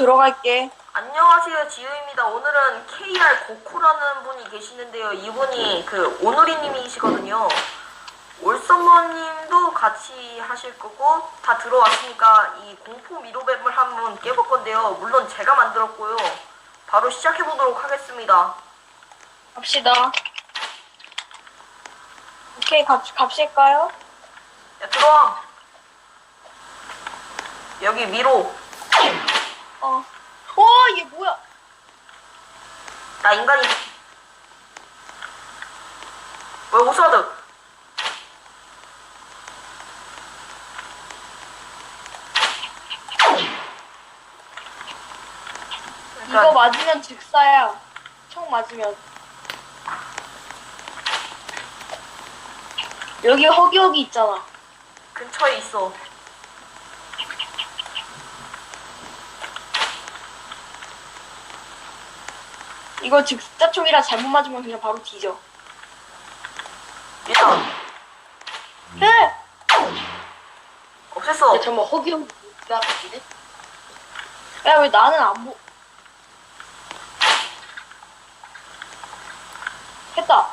들어갈게. 안녕하세요 지우입니다. 오늘은 KR 고코라는 분이 계시는데요. 이분이 그 오누리님이시거든요. 올서머님도 같이 하실 거고 다 들어왔으니까 이 공포 미로맵을 한번 깨볼 건데요. 물론 제가 만들었고요. 바로 시작해 보도록 하겠습니다. 갑시다. 오케이, 갑, 갑실까요? 야 들어와. 여기 미로. 어. 와, 이게 뭐야? 나 인간이. 왜 오사드? 이거 맞으면 즉사야. 총 맞으면. 여기 허기허기 있잖아. 근처에 있어. 이거 즉사총이라 잘못 맞으면 그냥 바로 뒤져. 있다. 해! 없앴어. 야, 잠깐만, 허기 형? 야, 왜 나는 안 보... 했다.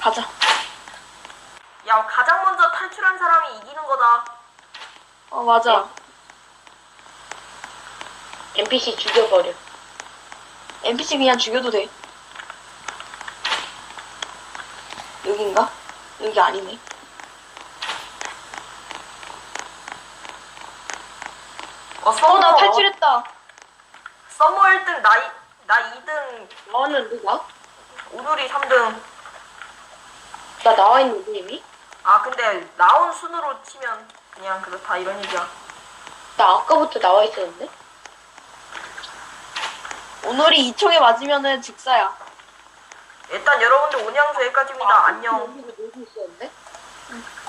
가자. 야, 가장 먼저 탈출한 사람이 이기는 거다. 어, 맞아. NPC 죽여버려. NPC 그냥 죽여도 돼. 여긴가? 여기 아니네. 어. 어, 나 탈출했다. 썸머 1등, 나, 이- 나 2등, 나는 누가? 오누리 3등. 나 나와 있는 이미? 아, 근데 나온 순으로 치면 그냥 그렇다, 이런 얘기야. 나 아까부터 나와 있었는데? 오늘이 2총에 맞으면은 직사야. 일단 여러분들 운영소 여기까지입니다. 안녕. 아,